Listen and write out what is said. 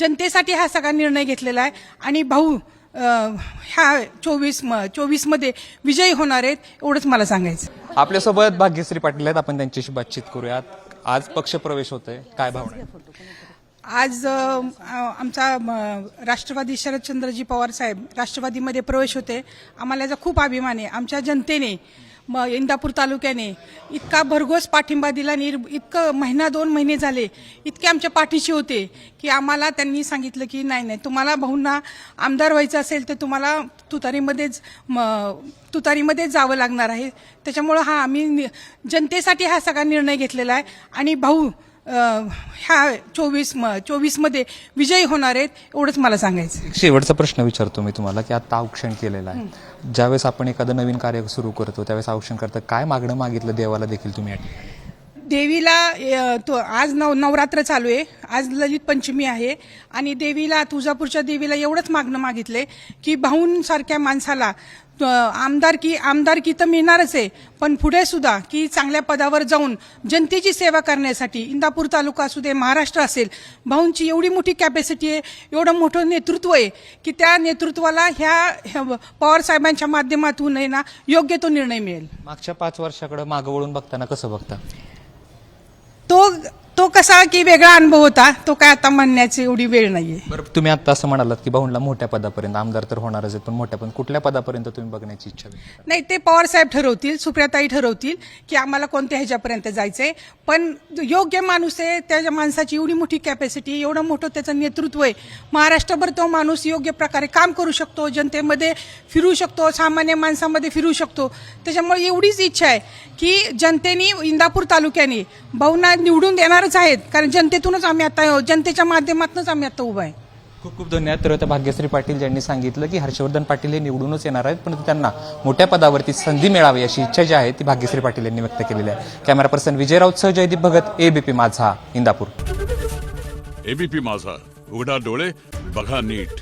जनतेसाठी हा सगळा निर्णय घेतलेला आहे. आणि भाऊ ह्या चोवीस चोवीसमध्ये विजयी होणार आहेत एवढंच मला सांगायचं आपल्यासोबत भाग्यश्री पाटील आहेत. आपण त्यांच्याशी बातचीत करूयात. आज पक्ष प्रवेश होतोय. काय भावना? आज आमचा म, राष्ट्रवादी शरदचंद्रजी पवार साहेब राष्ट्रवादीमध्ये प्रवेश होते. आम्हाला याचा खूप अभिमान आहे. आमच्या जनतेने म, इंदापूर तालुक्याने इतका भरघोस पाठिंबा दिला आणि इतकं महिना दोन महिने झाले इतके आमच्या पाठीशी होते की आम्हाला त्यांनी सांगितलं की नाही नाही तुम्हाला भाऊंना आमदार व्हायचं असेल तर तुम्हाला तुतारीमध्येच म, तुतारीमध्येच जावं लागणार आहे. त्याच्यामुळं हा आम्ही नि- जनतेसाठी हा सगळा निर्णय घेतलेला आहे आणि भाऊ ह्या चोवीस चोवीसमध्ये विजयी होणार आहेत एवढंच मला सांगायचं एक शेवटचा प्रश्न विचारतो मी तुम्हाला की आता औक्षण केलेलं आहे. ज्यावेळेस आपण एखादं नवीन कार्य सुरू करतो त्यावेळेस औक्षण करता काय मागणं मागितलं देवाला देखील तुम्ही या ठिकाणी? देवीला तो आज नव नवरात्र चालू आहे. आज ललित पंचमी आहे. आणि देवीला तुळजापूरच्या देवीला एवढंच मागणं मागितले की भाऊंसारख्या माणसाला आमदारकी आमदारकी तर मिळणारच आहे. पण पुढे सुद्धा की चांगल्या पदावर जाऊन जनतेची सेवा करण्यासाठी इंदापूर तालुका असू दे महाराष्ट्र असेल भाऊंची एवढी मोठी कॅपॅसिटी आहे एवढं मोठं नेतृत्व आहे की त्या नेतृत्वाला ह्या ह्या पवार साहेबांच्या माध्यमातून आहे ना योग्य तो निर्णय मिळेल. मागच्या पाच वर्षाकडे मागं वळून बघताना कसं बघता? तो तो कसा की वेगळा अनुभव होता तो काय आता म्हणण्याची एवढी वेळ नाहीये. बरं तुम्ही आता असं म्हणालात की भाऊंला मोठ्या पदापर्यंत आमदार तर होणारच आहेत पण मोठ्या पण कुठल्या पदापर्यंत तुम्ही बघण्याची इच्छा व्यक्त? नाही ते पवार साहेब ठरवतील सुप्रियाताई ठरवतील की आम्हाला कोणत्या ह्याच्यापर्यंत जायचंय. पण योग्य माणूस आहे त्या माणसाची एवढी मोठी कॅपॅसिटी एवढं मोठं त्याचं नेतृत्व आहे. महाराष्ट्रभर तो माणूस योग्य प्रकारे काम करू शकतो जनतेमध्ये फिरू शकतो सामान्य माणसामध्ये फिरू शकतो. त्याच्यामुळे एवढीच इच्छा आहे. की जनतेने इंदापूर तालुक्याने भाऊंना निवडून देणारच आहेत कारण जनतेतूनच आम्ही आता जनतेच्या माध्यमातूनच आम्ही आता उभा आहे. खूप खूप धन्यवाद. तर त्या भाग्यश्री पाटील ज्यांनी सांगितलं की हर्षवर्धन पाटील हे निवडूनच येणार आहेत पण त्यांना मोठ्या पदावरती संधी मिळावी अशी इच्छा जी आहे ती भाग्यश्री पाटील यांनी व्यक्त केलेली आहे. कॅमेरा पर्सन विजय राऊतसह जयदीप भगत एबीपी माझा इंदापूर. एबीपी माझा उघडा डोळे बघा नीट.